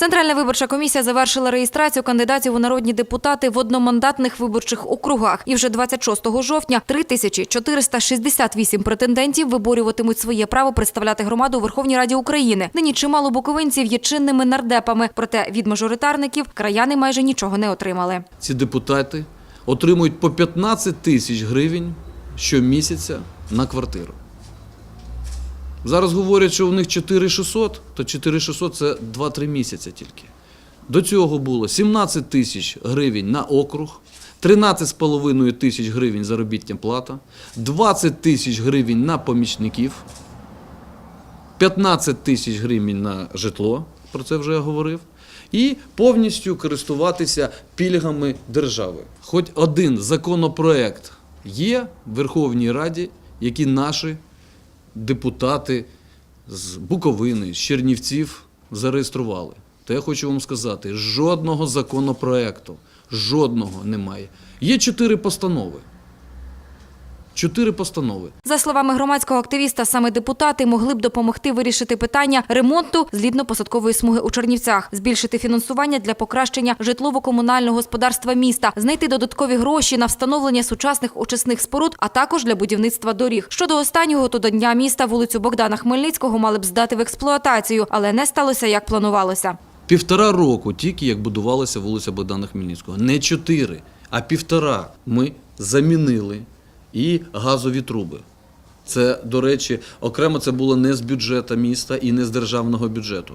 Центральна виборча комісія завершила реєстрацію кандидатів у народні депутати в одномандатних виборчих округах. І вже 26 жовтня 3468 претендентів виборюватимуть своє право представляти громаду у Верховній Раді України. Нині чимало буковинців є чинними нардепами. Проте від мажоритарників краяни майже нічого не отримали. ці депутати отримують по 15 тисяч гривень щомісяця на квартиру. Зараз говорять, що у них 4600, то 4600 – це 2-3 місяці тільки. До цього було 17 тисяч гривень на округ, 13,5 тисяч гривень заробітня плата, 20 тисяч гривень на помічників, 15 тисяч гривень на житло, про це вже я говорив, і повністю користуватися пільгами держави. Хоч один законопроект є в Верховній Раді, які наші депутати з Буковини, з Чернівців зареєстрували. То я хочу вам сказати, жодного законопроекту, жодного немає. Є чотири постанови. Чотири постанови. За словами громадського активіста, саме депутати могли б допомогти вирішити питання ремонту злітно-посадкової смуги у Чернівцях, збільшити фінансування для покращення житлово-комунального господарства міста, знайти додаткові гроші на встановлення сучасних очисних споруд, а також для будівництва доріг. Щодо останнього, то до дня міста вулицю Богдана Хмельницького мали б здати в експлуатацію, але не сталося як планувалося. Півтора року тільки як будувалася вулиця Богдана Хмельницького. Не чотири, а півтора ми замінили і газові труби. Це, до речі, окремо це було не з бюджету міста і не з державного бюджету.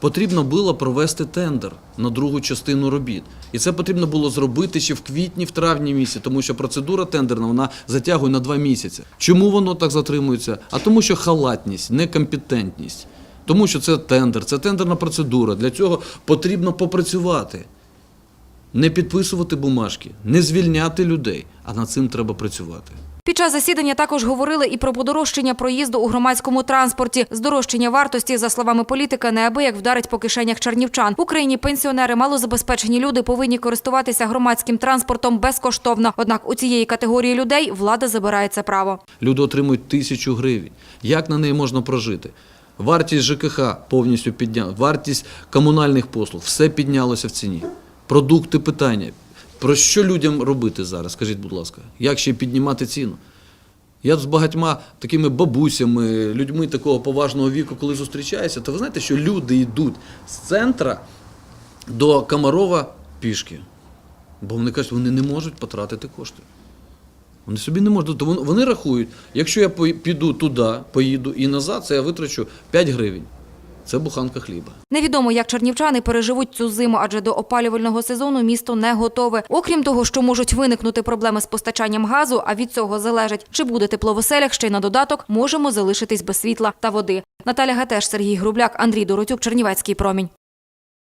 Потрібно було провести тендер на другу частину робіт. І це потрібно було зробити ще в квітні, в травні місяці, тому що процедура тендерна вона затягує на два місяці. Чому воно так затримується? А тому, що халатність, некомпетентність. Тому що це тендер, це тендерна процедура. Для цього потрібно попрацювати. Не підписувати бумажки, не звільняти людей, а над цим треба працювати. Під час засідання також говорили і про подорожчання проїзду у громадському транспорті. Здорожчання вартості, за словами політика, неабияк вдарить по кишенях чернівчан. В Україні пенсіонери, малозабезпечені люди повинні користуватися громадським транспортом безкоштовно. Однак у цієї категорії людей влада забирає це право. Люди отримують тисячу гривень. Як на неї можна прожити? Вартість ЖКХ повністю підняла, вартість комунальних послуг, все піднялося в ціні. Продукти питання. Про що людям робити зараз? Скажіть, будь ласка, як ще піднімати ціну? Я з багатьма такими бабусями, людьми такого поважного віку, коли зустрічаюся, то ви знаєте, що люди йдуть з центра до Комарова пішки. Бо вони кажуть, вони не можуть потратити кошти. Вони собі не можуть. То вон- вони рахують, якщо я піду туди, поїду і назад, це я витрачу 5 гривень. Це буханка хліба. Невідомо, як чернівчани переживуть цю зиму, адже до опалювального сезону місто не готове. Окрім того, що можуть виникнути проблеми з постачанням газу, а від цього залежить, чи буде тепло в оселях, ще й на додаток можемо залишитись без світла та води. Наталя Гатеш, Сергій Грубляк, Андрій Доротюк, Чернівецький промінь.